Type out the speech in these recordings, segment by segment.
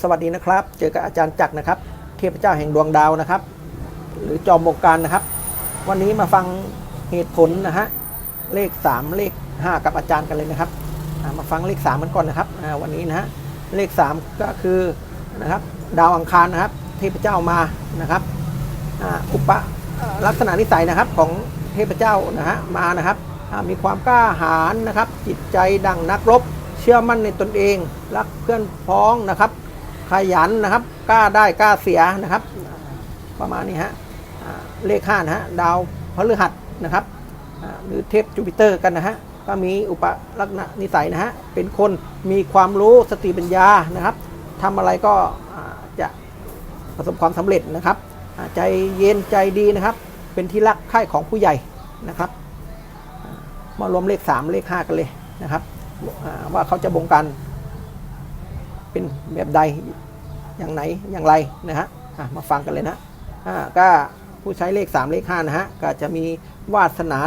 สวัสดีนะครับ เจอกับอาจารย์จักรนะครับ เทพเจ้าแห่งดวงดาวนะครับ หรือจอมบงการนะครับ วันนี้มาฟังเหตุผลนะฮะเลข 3 เลข 5 กับอาจารย์กันเลยนะครับมาฟังเลข3มันก่อนนะครับวันนี้นะฮะเลข 3 ก็คือนะครับดาวอังคารนะครับ เทพเจ้ามานะครับอุปลักษณะนิสัยนะครับของเทพเจ้านะฮะมานะครับมีความกล้าหาญนะครับ จิตใจดังนักรบ เชื่อมั่นในตนเอง รักเพื่อนพ้องนะครับ ขยันนะครับ กล้าได้กล้าเสียนะครับ ประมาณนี้ฮะเลขห้านะฮะดาวพฤหัสนะครับหรือเทพจูปิเตอร์กันนะฮะก็มีอุปลักษณะนิสัยนะฮะเป็นคนมีความรู้สติปัญญานะครับทำอะไรก็จะประสบความสำเร็จนะครับ ใจเย็นใจดีนะครับ เป็นที่รักใคร่ของผู้ใหญ่นะครับ มารวมเลข 3 เลข 5 กันเลยนะครับ ว่าเขาจะบงการเป็นแบบใดอย่างไหนอย่างไรนะฮะมาฟังกันเลยนะก็ผู้ใช้เลข 3 เลข5นะฮะก็จะมีวาสนา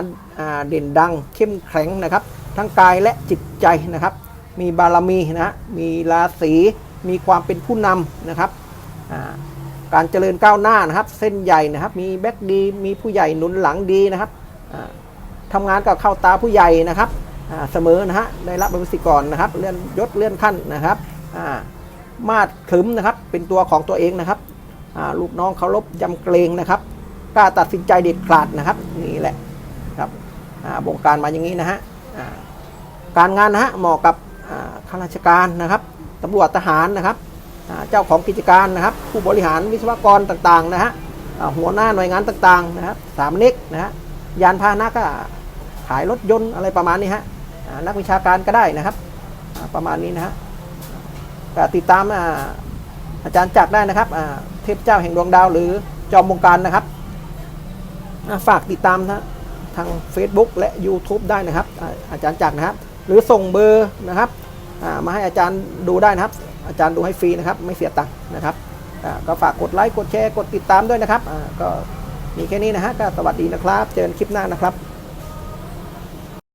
เด่นดังเข้มแข็งนะครับ ทั้งกายและจิตใจนะครับ มีบารมีนะฮะมีราศีมีความเป็นผู้นำนะครับการเจริญก้าวหน้านะครับ เส้นใหญ่นะครับ มีแบ็กดี มีผู้ใหญ่หนุนหลังดีนะครับทำงานกับเข้าตาผู้ใหญ่นะครับ เสมอนะฮะได้รับเป็นสิกรนะครับเลื่อนยศเลื่อนขั้นนะครับมาดขึมนะครับเป็นตัวของตัวเองนะครับลูกน้องเคารพยำเกรงนะครับกล้าตัดสินใจเด็ดขาดนะครับนี่แหละครับบงการมาอย่างนี้นะฮะการงานนะฮะเหมาะกับข้าราชการนะครับตำรวจทหารนะครับเจ้าของกิจการนะครับ ผู้บริหารวิศวกรต่างๆนะฮะหัวหน้าหน่วยงานต่างๆนะครับสามเล็กนะฮะยานพาหนะก็ขายรถยนต์อะไรประมาณนี้ฮะ นักวิชาการก็ได้นะครับ ประมาณนี้นะฮะติดตามอาอาจารย์จักได้นะครับเทพเจ้าแห่งดวงดาว หรือจอมบงการนะครับาฝากติดตามนะทาง Facebook และ YouTube ได้นะครับ อาอาจารย์จักนะครับ หรือส่งเบอร์นะครับามาให้อาจารย์ดูได้นะครับ อาจารย์ดูให้ฟรีนะครับ ไม่เสียตังค์นะครับก็ฝากกดไลค์กดแชร์กดติดตามด้วยนะครับก็มีแค่นี้นะฮะก็สวัสดีนะครับ เจอกันคลิปหน้านะครับ